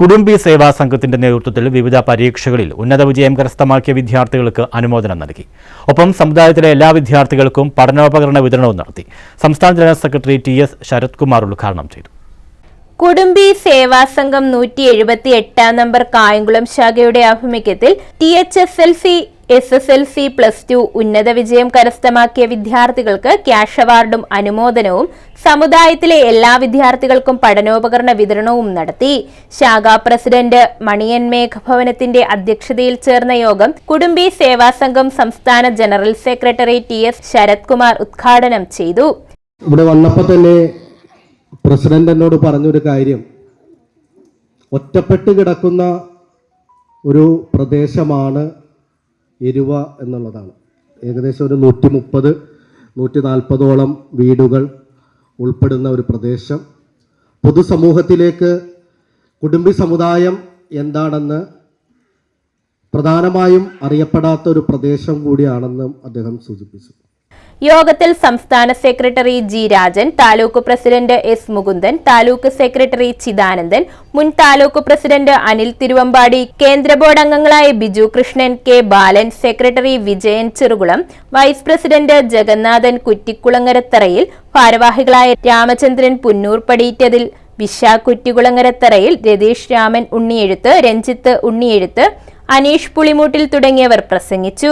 കുടുംബി സേവാ സംഘത്തിന്റെ നേതൃത്വത്തിൽ വിവിധ പരീക്ഷകളിൽ ഉന്നത വിജയം കരസ്ഥമാക്കിയ വിദ്യാർത്ഥികൾക്ക് അനുമോദനം നൽകി. ഒപ്പം സമുദായത്തിലെ എല്ലാ വിദ്യാർത്ഥികൾക്കും പഠനോപകരണ വിതരണവും നടത്തി. സംസ്ഥാന general secretary T S Sarathkumar ഉദ്ഘാടനം ചെയ്തു. കുടുംബി സേവാ സംഘം നൂറ്റി എഴുപത്തി എട്ടാം നമ്പർ കായംകുളം ശാഖയുടെ ആഭിമുഖ്യത്തിൽ T H S L C S S L C plus two ഉന്നത വിജയം കരസ്ഥമാക്കിയ വിദ്യാർത്ഥികൾക്ക് ക്യാഷ് അവാർഡും അനുമോദനവും സമുദായത്തിലെ എല്ലാ വിദ്യാർത്ഥികൾക്കും പഠനോപകരണ വിതരണവും നടത്തി. ശാഖാ പ്രസിഡന്റ് മണിയൻ മേഘഭവനത്തിന്റെ അധ്യക്ഷതയിൽ ചേർന്ന യോഗം കുടുംബി സേവാ സംഘം സംസ്ഥാന general secretary T S Sarath Kumar ഉദ്ഘാടനം ചെയ്തു. ഇവിടെ വന്നപ്പോൾ തന്നെ പ്രസിഡന്റ് എന്നോട് പറഞ്ഞൊരു കാര്യം. ഒറ്റപ്പെട്ട് കിടക്കുന്ന ഒരു പ്രദേശമാണ് എരുവ എന്നുള്ളതാണ്. ഏകദേശം ഒരു നൂറ്റി മുപ്പത് നൂറ്റി നാൽപ്പതോളം വീടുകൾ ഉൾപ്പെടുന്ന ഒരു പ്രദേശം. പൊതുസമൂഹത്തിലേക്ക് കുടുംബി സമുദായം എന്താണെന്ന് പ്രധാനമായും അറിയപ്പെടാത്ത ഒരു പ്രദേശം കൂടിയാണെന്നും അദ്ദേഹം സൂചിപ്പിച്ചു. യോഗത്തിൽ സംസ്ഥാന secretary G Rajan taluk president S Mukundan taluk secretary Chidanandan മുൻ താലൂക്ക് പ്രസിഡന്റ് അനിൽ തിരുവമ്പാടി കേന്ദ്ര ബോർഡ് അംഗങ്ങളായ Biju Krishnan K Balan secretary Vijayan Cherukulam vice president Jagannathan കുറ്റിക്കുളങ്ങരത്തറയിൽ ഭാരവാഹികളായ രാമചന്ദ്രൻ പുന്നൂർ പടിയിറ്റതിൽ വിശ കുറ്റികുളങ്ങരത്തറയിൽ രതീഷ് രാമൻ ഉണ്ണിയെഴുത്ത് രഞ്ജിത്ത് ഉണ്ണിയെഴുത്ത് അനീഷ് പുളിമൂട്ടിൽ തുടങ്ങിയവർ പ്രസംഗിച്ചു.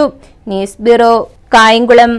News bureau Kayamkulam.